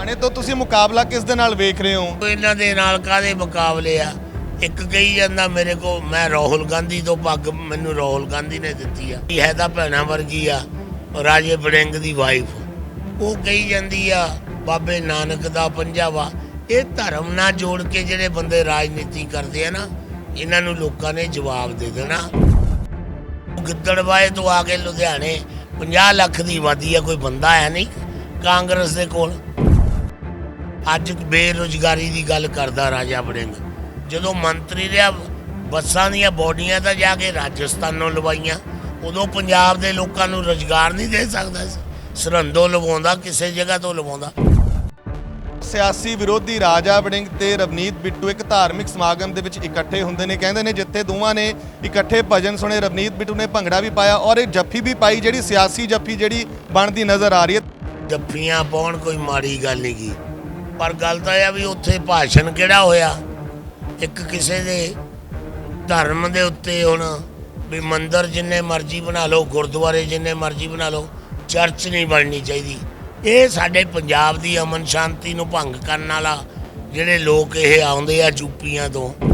ਲੁਧਿਆਣੇ ਤੋਂ ਤੁਸੀਂ ਮੁਕਾਬਲਾ ਕਿਸ ਦੇ ਨਾਲ ਵੇਖ ਰਹੇ ਹੋ? ਇਹਨਾਂ ਦੇ ਨਾਲ ਕਾਦੇ ਮੁਕਾਬਲੇ ਆ? ਇੱਕ ਕਹੀ ਜਾਂਦਾ ਮੇਰੇ ਕੋ ਮੈਂ ਰਾਹੁਲ ਗਾਂਧੀ ਤੋਂ ਪੱਗ, ਮੈਨੂੰ ਰਾਹੁਲ ਗਾਂਧੀ ਨੇ ਦਿੱਤੀ ਆ। ਇਹ ਹੈ ਤਾਂ ਭੈਣਾ ਵਰਗੀ ਆ ਰਾਜੇ ਬੜਿੰਗ ਦੀ ਵਾਈਫ ਉਹ ਕਹੀ ਜਾਂਦੀ ਆ, ਬਾਬੇ ਨਾਨਕ ਦਾ ਪੰਜਾਵਾ ਇਹ ਧਰਮ ਨਾਲ ਜੋੜ ਕੇ ਜਿਹੜੇ ਬੰਦੇ ਰਾਜਨੀਤੀ ਕਰਦੇ ਆ ਨਾ, ਇਹਨਾਂ ਨੂੰ ਲੋਕਾਂ ਨੇ ਜਵਾਬ ਦੇ ਦੇਣਾ। ਗਿੱਦੜਵਾਏ ਤੋਂ ਆ ਕੇ ਲੁਧਿਆਣੇ 50 ਲੱਖ ਦੀ ਆਬਾਦੀ ਆ, ਕੋਈ ਬੰਦਾ ਹੈ ਨਹੀਂ ਕਾਂਗਰਸ ਦੇ ਕੋਲ। ਅੱਜ ਬੇਰੁਜ਼ਗਾਰੀ ਦੀ ਗੱਲ ਕਰਦਾ ਰਾਜਾ ਵੜਿੰਗ। ਜਦੋਂ ਮੰਤਰੀ ਰਿਹਾ ਬੱਸਾਂ ਦੀਆਂ ਬੋਡੀਆਂ ਤਾਂ ਜਾ ਕੇ ਰਾਜਸਥਾਨੋਂ ਲਵਾਈਆਂ ਉਦੋਂ ਪੰਜਾਬ ਦੇ ਲੋਕਾਂ ਨੂੰ ਰੁਜ਼ਗਾਰ ਨਹੀਂ ਦੇ ਸਕਦਾ ਸੀ। ਸਰਹੰਦੋਂ ਲਵਾਉਂਦਾ ਕਿਸੇ ਜਗ੍ਹਾ ਤੋਂ ਲਵਾਉਂਦਾ। ਸਿਆਸੀ ਵਿਰੋਧੀ ਰਾਜਾ ਵੜਿੰਗ ਤੇ ਰਵਨੀਤ ਬਿੱਟੂ ਇੱਕ ਧਾਰਮਿਕ ਸਮਾਗਮ ਦੇ ਵਿੱਚ ਇਕੱਠੇ ਹੁੰਦੇ ਨੇ। ਕਹਿੰਦੇ ਨੇ ਜਿੱਥੇ ਦੋਵਾਂ ਨੇ ਇਕੱਠੇ ਭਜਨ ਸੁਣੇ ਰਵਨੀਤ ਬਿੱਟੂ ਨੇ ਭੰਗੜਾ ਵੀ ਪਾਇਆ ਔਰ ਇਹ ਜੱਫੀ ਵੀ ਪਾਈ ਜਿਹੜੀ ਸਿਆਸੀ ਜੱਫੀ ਜਿਹੜੀ ਬਣਦੀ ਨਜ਼ਰ ਆ ਰਹੀ ਹੈ। ਜੱਫੀਆਂ ਪਾਉਣ ਕੋਈ ਮਾੜੀ ਗੱਲ ਨਹੀਂ ਗੀ ਪਰ ਗੱਲ ਤਾਂ ਇਹ ਆ ਵੀ ਉੱਥੇ ਭਾਸ਼ਣ ਕਿਹੜਾ ਹੋਇਆ? ਇੱਕ ਕਿਸੇ ਦੇ ਧਰਮ ਦੇ ਉੱਤੇ ਹੁਣ ਵੀ ਮੰਦਰ ਜਿੰਨੇ ਮਰਜ਼ੀ ਬਣਾ ਲਓ, ਗੁਰਦੁਆਰੇ ਜਿੰਨੇ ਮਰਜ਼ੀ ਬਣਾ ਲਓ, ਚਰਚ ਨਹੀਂ ਬਣਨੀ ਚਾਹੀਦੀ। ਇਹ ਸਾਡੇ ਪੰਜਾਬ ਦੀ ਅਮਨ ਸ਼ਾਂਤੀ ਨੂੰ ਭੰਗ ਕਰਨ ਵਾਲਾ ਜਿਹੜੇ ਲੋਕ ਇਹ ਆਉਂਦੇ ਆ ਯੂਪੀਆਂ ਤੋਂ।